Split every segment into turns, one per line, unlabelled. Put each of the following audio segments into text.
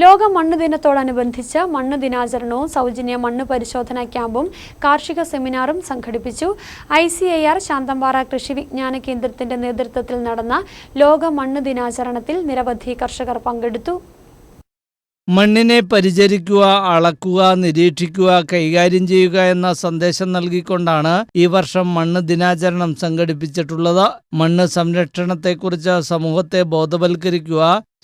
ലോക മണ്ണ് ദിനത്തോടനുബന്ധിച്ച് മണ്ണ് ദിനാചരണവും സൗജന്യ മണ്ണ് പരിശോധനാ ക്യാമ്പും കാർഷിക സെമിനാറും സംഘടിപ്പിച്ചു. I C I R Santhanpara കൃഷി വിജ്ഞാന കേന്ദ്രത്തിന്റെ നേതൃത്വത്തിൽ നടന്ന ലോക മണ്ണ് ദിനാചരണത്തിൽ നിരവധി കർഷകർ പങ്കെടുത്തു.
മണ്ണിനെ പരിചരിക്കുക അളക്കുക നിരീക്ഷിക്കുക കൈകാര്യം ചെയ്യുക എന്ന സന്ദേശം നൽകിക്കൊണ്ടാണ് ഈ വർഷം മണ്ണ് ദിനാചരണം സംഘടിപ്പിച്ചിട്ടുള്ളത്. മണ്ണ് സംരക്ഷണത്തെക്കുറിച്ച് സമൂഹത്തെ ബോധവൽക്കരിക്കുക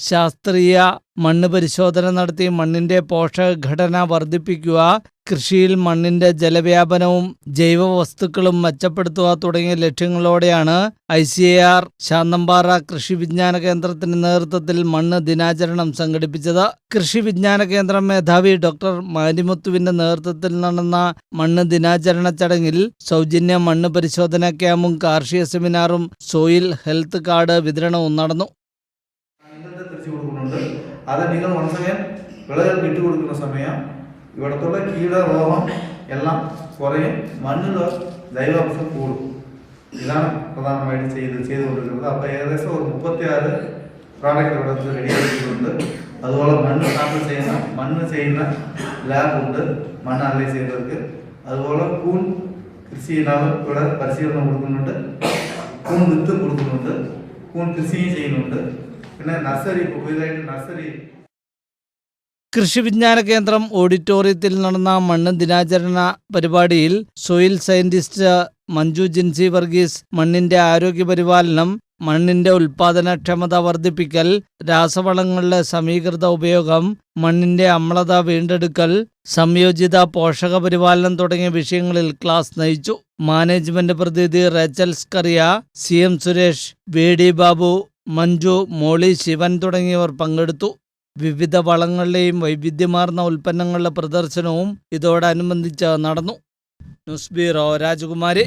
ശാസ്ത്രീയ മണ്ണ് പരിശോധന നടത്തി മണ്ണിന്റെ പോഷകഘടന വർദ്ധിപ്പിക്കുക കൃഷിയിൽ മണ്ണിന്റെ ജലവ്യാപനവും ജൈവ വസ്തുക്കളും മെച്ചപ്പെടുത്തുക തുടങ്ങിയ ലക്ഷ്യങ്ങളോടെയാണ് I C A R Santhanpara കൃഷി വിജ്ഞാന കേന്ദ്രത്തിന്റെ നേതൃത്വത്തിൽ മണ്ണ് ദിനാചരണം സംഘടിപ്പിച്ചത്. കൃഷി വിജ്ഞാന കേന്ദ്രം മേധാവി ഡോക്ടർ മാരിമുത്തുവിന്റെ നേതൃത്വത്തിൽ നടന്ന മണ്ണ് ദിനാചരണ ചടങ്ങിൽ സൗജന്യ മണ്ണ് പരിശോധനാ ക്യാമ്പും കാർഷിക സെമിനാറും സോയിൽ ഹെൽത്ത് കാർഡ് വിതരണവും നടന്നു.
അത് നിങ്ങൾ സമയം വിളകൾ വിട്ടു കൊടുക്കുന്ന സമയം ഇവിടത്തുള്ള കീടരോഗം എല്ലാം കുറയും മണ്ണിൽ ജൈവാംശം കൂടും ഇതാണ് പ്രധാനമായിട്ട് ചെയ്ത് ചെയ്തുകൊണ്ടിരിക്കുന്നത് അപ്പോൾ ഏകദേശം ഒരു മുപ്പത്തിയാറ് പ്രോഡക്റ്റ് ഇവിടെ റെഡി ആക്കിയിട്ടുണ്ട് അതുപോലെ മണ്ണ് സാമ്പിൾ ചെയ്യുന്ന മണ്ണ് ചെയ്യുന്ന ലാബുണ്ട് മണ്ണ് അനലൈസ് ചെയ്യുന്നവർക്ക് അതുപോലെ കൂൺ കൃഷി ചെയ്യുന്നവർ ഇവിടെ പരിശീലനം കൊടുക്കുന്നുണ്ട് കൂൺ വിത്ത് കൊടുക്കുന്നുണ്ട് കൂൺ കൃഷിയും ചെയ്യുന്നുണ്ട് പിന്നെ നഴ്സറി ഇപ്പോൾ പുതിയതായിട്ട് നഴ്സറി
കൃഷി വിജ്ഞാന കേന്ദ്രം ഓഡിറ്റോറിയത്തിൽ നടന്ന മണ്ണ് ദിനാചരണ പരിപാടിയിൽ സോയിൽ സയന്റിസ്റ്റ് മഞ്ജു ജിൻസി വർഗീസ് മണ്ണിന്റെ ആരോഗ്യ പരിപാലനം മണ്ണിന്റെ ഉൽപാദനക്ഷമത വർദ്ധിപ്പിക്കൽ രാസവളങ്ങളുടെ സമീകൃത ഉപയോഗം മണ്ണിന്റെ അമ്ലത വീണ്ടെടുക്കൽ സംയോജിത പോഷക പരിപാലനം തുടങ്ങിയ വിഷയങ്ങളിൽ ക്ലാസ് നയിച്ചു. മാനേജ്മെന്റ് പ്രതിനിധി Rachel Scaria C M Suresh V D Babu Manju Moly Sivan തുടങ്ങിയവർ പങ്കെടുത്തു. വിവിധ വളങ്ങളുടെയും വൈവിധ്യമാർന്ന ഉൽപ്പന്നങ്ങളുടെ പ്രദർശനവും ഇതോടനുബന്ധിച്ച് നടന്നു. ന്യൂസ് ബ്യൂറോ രാജകുമാരി.